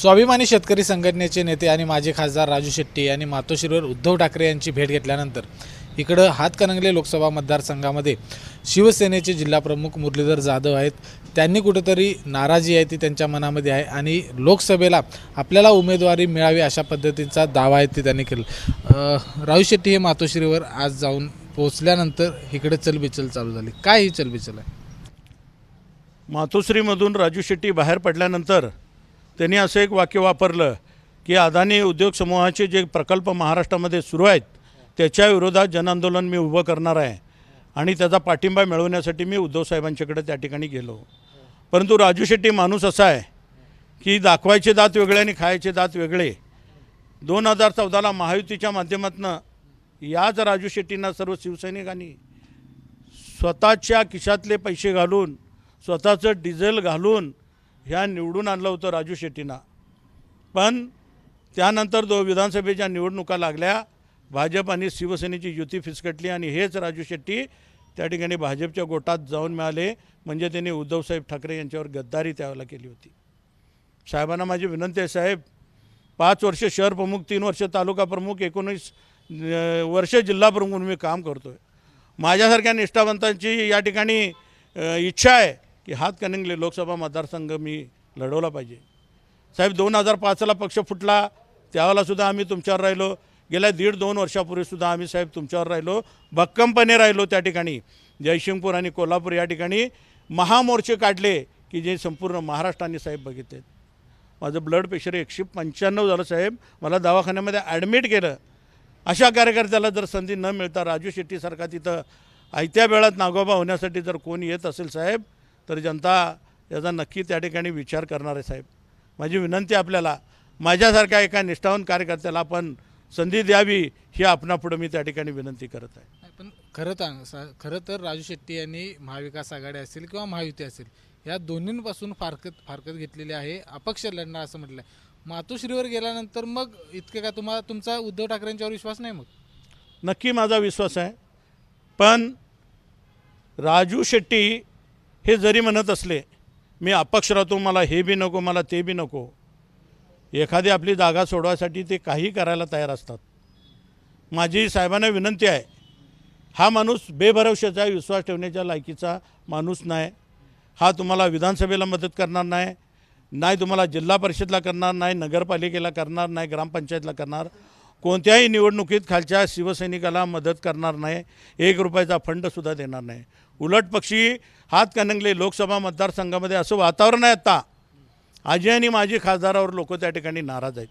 स्वाभिमानी शेतकरी संघटनेचे नेते आणि माजी खासदार राजू शेट्टी यांनी मातोश्रीवर उद्धव ठाकरे यांची भेट घेतल्यानंतर इकडं हातकणंगले लोकसभा मतदारसंघामध्ये शिवसेनेचे जिल्हाप्रमुख मुरलीधर जाधव आहेत. त्यांनी कुठेतरी नाराजी आहे ती त्यांच्या मनामध्ये आहे आणि लोकसभेला आपल्याला उमेदवारी मिळावी अशा पद्धतीचा दावा आहे ते त्यांनी केला. राजू शेट्टी हे मातोश्रीवर आज जाऊन पोहोचल्यानंतर इकडे चलबिचल चालू झाली. काय ही चलबिचल आहे? मातोश्रीमधून राजू शेट्टी बाहेर पडल्यानंतर त्यांनी असं एक वाक्य वापरलं की अदानी उद्योग समूहाचे जे प्रकल्प महाराष्ट्रामध्ये सुरू आहेत त्याच्या विरोधात जनआंदोलन मी उभं करणार आहे. आणि त्याचा पाठिंबा मिळवण्यासाठी मी उद्धव साहेबांच्याकडे त्या ठिकाणी गेलो. परंतु राजू शेट्टी माणूस असा आहे की दाखवायचे दात वेगळे आणि खायचे दात वेगळे. दोन हजार चौदाला महायुतीच्या माध्यमातून याच राजू शेट्टींना सर्व शिवसैनिकांनी स्वतःच्या खिशातले पैसे घालून स्वतःचं डिझेल घालून ह्या निवडून आणलं होतं राजू शेट्टींना. पण त्यानंतर दो विधानसभेच्या निवडणुका लागल्या भाजप आणि शिवसेनेची युती फिसकटली आणि हेच राजू शेट्टी त्या ठिकाणी भाजपच्या गोटात जाऊन मिळाले. म्हणजे त्यांनी उद्धवसाहेब ठाकरे यांच्यावर गद्दारी त्यावेळेला केली होती. साहेबांना माझी विनंती आहे साहेब पाच वर्ष शहर प्रमुख तीन वर्ष तालुका प्रमुख एकोणीस वर्ष जिल्हा प्रमुख म्हणून मी काम करतो आहे माझ्यासारख्या निष्ठावंतांची या ठिकाणी इच्छा आहे. की हातकणंगले लोकसभा मतदारसंघ मी लढवला पाहिजे. साहेब दोन हजार पाचला पक्ष फुटला त्यावेळेलासुद्धा आम्ही तुमच्यावर राहिलो. गेल्या दीड दोन वर्षापूर्वीसुद्धा आम्ही साहेब तुमच्यावर राहिलो. भक्कमपणे राहिलो त्या ठिकाणी. जयशिंगपूर आणि कोल्हापूर या ठिकाणी महामोर्चे काढले की जे संपूर्ण महाराष्ट्राने साहेब बघितले. माझं ब्लड प्रेशर एकशे पंच्याण्णव झालं साहेब. मला दवाखान्यामध्ये ॲडमिट केलं. अशा कार्यकर्त्याला जर संधी न मिळता राजू शेट्टीसारखा तिथं आयत्या वेळात नागोबा होण्यासाठी जर कोण येत असेल साहेब तर जनता याचा नक्की त्या ठिकाणी विचार करणार आहे साहेब. माझी विनंती आपल्याला माझ्यासारख्या एका निष्ठावान कार्यकर्त्याला आपण संधी द्यावी ही आपणापुढं मी त्या ठिकाणी विनंती करत आहे. पण खरं तर खरं तर राजू शेट्टी यांनी महाविकास आघाडी असेल किंवा महायुती असेल या दोन्हींपासून फारकत फारकत घेतलेली आहे अपक्ष लढणार असं म्हटलं आहे मातोश्रीवर गेल्यानंतर मग इतके का तुम्हाला तुमचा उद्धव ठाकरेंच्यावर विश्वास नाही मग? नक्की माझा विश्वास आहे पण राजू शेट्टी हे जरी म्हणत असले मी अपक्ष राहतो मला हे बी नको मला ते बी नको एखादी आपली जागा सोडवायसाठी ते काही करायला तयार असतात. माझी साहेबांना विनंती आहे हा माणूस बेभरवशाचा विश्वास ठेवण्याच्या लायकीचा माणूस नाही. हा तुम्हाला विधानसभेला मदत करणार नाही नाही तुम्हाला जिल्हा परिषदला करणार नाही नगरपालिकेला करणार नाही ग्रामपंचायतला करणार कोणत्याही निवडणुकीत खालच्या शिवसैनिकाला मदत करणार नाही एक रुपयाचा फंडसुद्धा देणार नाही. उलट पक्षी हातकणंगले लोकसभा मतदारसंघामध्ये असं वातावरण आहे आत्ता आजी आणि माजी खासदारावर लोक त्या ठिकाणी नाराज आहेत.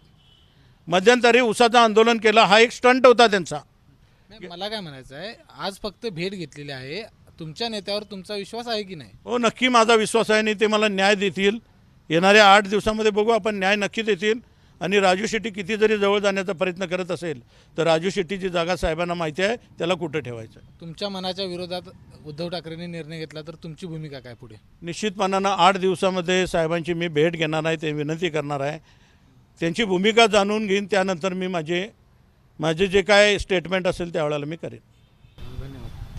मध्यंतरी उसाचं आंदोलन केलं हा एक स्टंट होता त्यांचा. मला काय म्हणायचं आहे आज फक्त भेट घेतलेली आहे. तुमच्या नेत्यावर तुमचा विश्वास आहे की नाही? हो नक्की माझा विश्वास आहे आणि ते मला न्याय देतील. येणाऱ्या आठ दिवसामध्ये बघू आपण न्याय नक्की देतील. आणि राजू शेट्टी किती जरी जवळ जाण्याचा प्रयत्न करत असेल तर राजू शेट्टीची जागा साहेबांना माहिती आहे त्याला कुठं ठेवायचं? तुमच्या मनाच्या विरोधात उद्धव ठाकरेंनी निर्णय घेतला तर तुमची भूमिका काय पुढे? निश्चितपणानं आठ दिवसामध्ये साहेबांची मी भेट घेणार आहे ते विनंती करणार आहे. त्यांची भूमिका जाणून घेईन त्यानंतर मी माझे माझे जे काय स्टेटमेंट असेल त्यावेळेला मी करेन.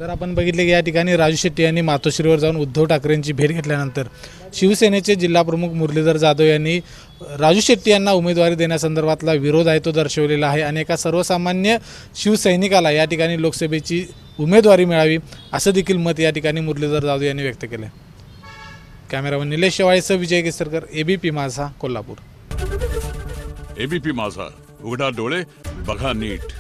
तर आपण बघितले की या ठिकाणी राजू शेट्टी यांनी मातोश्रीवर जाऊन उद्धव ठाकरेंची भेट घेतल्यानंतर शिवसेनेचे जिल्हाप्रमुख मुरलीधर जाधव यांनी राजू शेट्टी यांना उमेदवारी देण्यासंदर्भातला विरोध आहे तो दर्शवलेला आहे आणि एका सर्वसामान्य शिवसैनिकाला या ठिकाणी लोकसभेची उमेदवारी मिळावी असं देखील मत या ठिकाणी मुरलीधर जाधव यांनी व्यक्त केलं कॅमेरामन निलेश शेवाळेसह विजय केसरकर एबीपी माझा कोल्हापूर. एबीपी माझा उघडा डोळे बघा नीट.